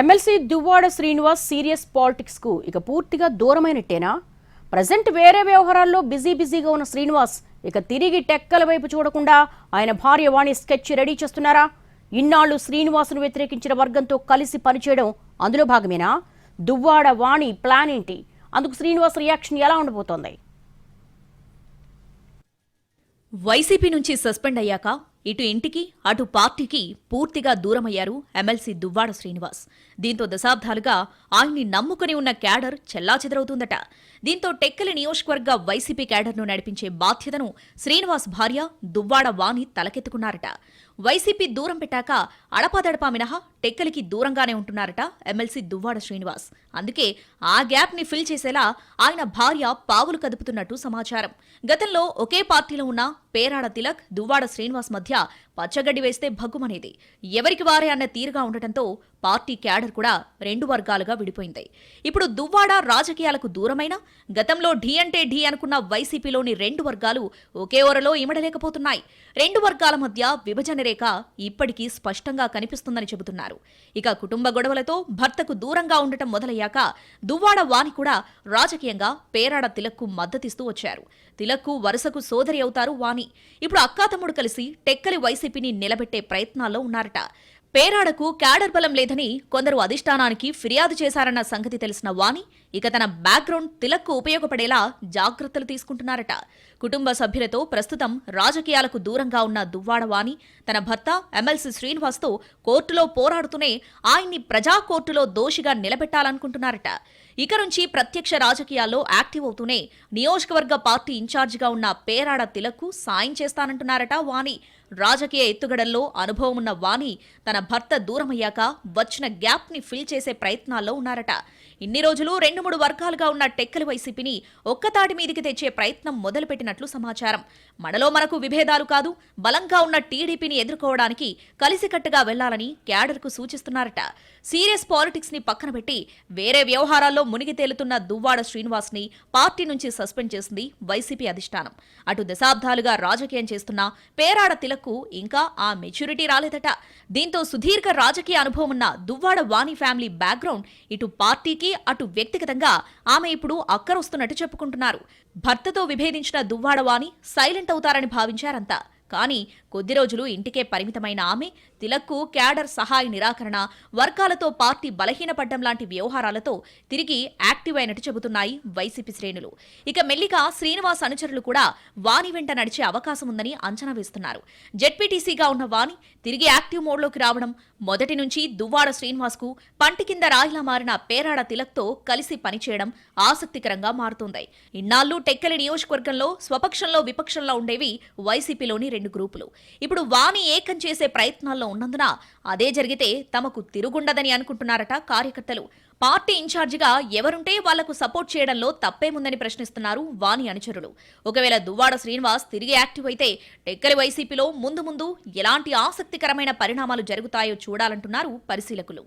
MLC Duvvada Srinivas serious పాలిటిక్స్కు ఇక పూర్తిగా దూరమైనట్టేనా ప్రజెంట్ వేరే వ్యవహారాల్లో బిజీ బిజీగా ఉన్న శ్రీనివాస్ ఇక తిరిగి టెక్కల వైపు చూడకుండా ఆయన భార్య వాణి స్కెచ్ రెడీ చేస్తున్నారా? ఇన్నాళ్ళు శ్రీనివాసును వ్యతిరేకించిన వర్గంతో కలిసి పనిచేయడం అందులో భాగమేనా? దువ్వాడ వాణి ప్లాన్ ఏంటి? అందుకు శ్రీనివాస్ రియాక్షన్ ఎలా ఉండబోతోంది? వైసీపీ నుంచి సస్పెండ్ అయ్యాక ఇటు ఇంటికి అటు పార్టీకి పూర్తిగా దూరమయ్యారు ఎమ్మెల్సీ దువ్వాడ శ్రీనివాస్. దీంతో దశాబ్దాలుగా ఆయన్ని నమ్ముకుని ఉన్న క్యాడర్ చెల్లాచెదరవుతుందట. దీంతో టెక్కలి నియోజకవర్గ వైసీపీ క్యాడర్ను నడిపించే బాధ్యతను శ్రీనివాస్ భార్య దువ్వాడ వాణి తలకెత్తుకున్నారట. వైసీపీ దూరం పెట్టాక అడపాదడపా మినహా టెక్కలికి దూరంగానే ఉంటున్నారట ఎమ్మెల్సీ దువ్వాడ శ్రీనివాస్. అందుకే ఆ గ్యాప్ని ఫిల్ చేసేలా ఆయన భార్య పావులు కదుపుతున్నట్టు సమాచారం. గతంలో ఒకే పార్టీలో ఉన్న పేరాడ తిలక్ దువ్వాడ శ్రీనివాస్ మధ్య పచ్చగడ్డి వేస్తే భగ్గుమనేది. ఎవరికి వారే అన్న తీరుగా ఉండటంతో పార్టీ క్యాడర్ కూడా రెండు వర్గాలుగా విడిపోయింది. ఇప్పుడు దువ్వాడ రాజకీయాలకు దూరమైన గతంలో ఢీ అంటే ఢీ అనుకున్న వైసీపీలోని రెండు వర్గాలు ఒకే ఓరలో ఇమడలేకపోతున్నాయి. రెండు వర్గాల మధ్య విభజన రేఖ ఇప్పటికీ స్పష్టంగా కనిపిస్తుందని చెబుతున్నారు. ఇక కుటుంబ గొడవలతో భర్తకు దూరంగా ఉండటం మొదలయ్యాక దువ్వాడ వాణి కూడా రాజకీయంగా పేరాడ తిలక్కు మద్దతిస్తూ వచ్చారు. తిలక్కు వరుసకు సోదరి అవుతారు వాణి. ఇప్పుడు అక్కాతమ్ముడు కలిసి టెక్కలి వైసీపీని నిలబెట్టే ప్రయత్నాల్లో ఉన్నారట. పేరాడకు క్యాడర్ బలం లేదని కొందరు అధిష్టానానికి ఫిర్యాదు చేశారన్న సంగతి తెలిసిన వాణి ఇక తన బ్యాక్గ్రౌండ్ తిలక్కు ఉపయోగపడేలా జాగ్రత్తలు తీసుకుంటున్నారట. కుటుంబ సభ్యులతో ప్రస్తుతం రాజకీయాలకు దూరంగా ఉన్న దువ్వాడ వాణి తన భర్త ఎమ్మెల్సీ శ్రీనివాస్తో కోర్టులో పోరాడుతూనే ఆయన్ని ప్రజా కోర్టులో దోషిగా నిలబెట్టాలనుకుంటున్నారట. ఇక నుంచి ప్రత్యక్ష రాజకీయాల్లో యాక్టివ్ అవుతూనే నియోజకవర్గ పార్టీ ఇన్ఛార్జిగా ఉన్న పేరాడ తిలక్కు సాయం చేస్తానంటున్నారట వాణి. రాజకీయ ఎత్తుగడల్లో అనుభవం ఉన్న వాణి తన భర్త దూరమయ్యాక వచ్చిన గ్యాప్ని ఫిల్ చేసే ప్రయత్నాల్లో ఉన్నారట. ఇన్ని రోజులు రెండు మూడు వర్గాలుగా ఉన్న టెక్కలి వైసీపీని ఒక్కతాటి మీదికి తెచ్చే ప్రయత్నం మొదలుపెట్టిన చేస్తున్నట్లు సమాచారం. మనలో మనకు విభేదాలు కాదు బలంగా ఉన్న టీడీపీని ఎదుర్కోవడానికి కలిసికట్టుగా వెళ్ళాలని క్యాడర్కు సూచిస్తున్నారట. సీరియస్ పాలిటిక్స్ని పక్కన పెట్టి వేరే వ్యవహారాల్లో మునిగి తేలుతున్న దువ్వాడ శ్రీనివాస్ని పార్టీ నుంచి సస్పెండ్ చేసింది వైసీపీ అధిష్టానం. అటు దశాబ్దాలుగా రాజకీయం చేస్తున్న పేరాడ తిలక్కు ఇంకా ఆ మెచ్యూరిటీ రాలేదట. దీంతో సుదీర్ఘ రాజకీయ అనుభవం ఉన్న దువ్వాడ వాణి ఫ్యామిలీ బ్యాక్గ్రౌండ్ ఇటు పార్టీకి అటు వ్యక్తిగతంగా ఆమె ఇప్పుడు అక్కరొస్తున్నట్టు చెప్పుకుంటున్నారు. భర్తతో విభేదించిన దువ్వాడ వాణి సైలెంట్ అవుతారని భావించారంతా. కానీ కొద్ది రోజులు ఇంటికే పరిమితమైన ఆమె తిలక్కు క్యాడర్ సహాయ నిరాకరణ వర్గాలతో పార్టీ బలహీనపడ్డం లాంటి వ్యవహారాలతో తిరిగి యాక్టివ్ అయినట్టు చెబుతున్నాయి వైసీపీ శ్రేణులు. ఇక మెల్లిక శ్రీనివాస్ అనుచరులు కూడా వాణి వెంట నడిచే అవకాశం ఉందని అంచనా వేస్తున్నారు. జెడ్పీటీసీగా ఉన్న వాణి తిరిగి యాక్టివ్ మోడ్లోకి రావడం మొదటి నుంచి దువ్వాడ శ్రీనివాస్కు పంటి కింద రాయిలా మారిన పేరాడ తిలక్తో కలిసి పనిచేయడం ఆసక్తికరంగా మారుతోంది. ఇన్నాళ్ళు టెక్కలి నియోజకవర్గంలో స్వపక్షంలో విపక్షంలో ఉండేవి వైసీపీలోని రెండు గ్రూపులు. ఇప్పుడు వాణి ఏకం చేసే ప్రయత్నాల్లో ఉన్నందున అదే జరిగితే తమకు తిరుగుండదని అనుకుంటున్నారట కార్యకర్తలు. పార్టీ ఇన్ఛార్జిగా ఎవరుంటే వాళ్ళకు సపోర్ట్ చేయడంలో తప్పేముందని ప్రశ్నిస్తున్నారు వాణి అనుచరులు. ఒకవేళ దువ్వాడ శ్రీనివాస్ తిరిగి యాక్టివ్ అయితే టెక్కలి వైసీపీలో ముందు ముందు ఎలాంటి ఆసక్తికరమైన పరిణామాలు జరుగుతాయో చూడాలంటున్నారు పరిశీలకులు.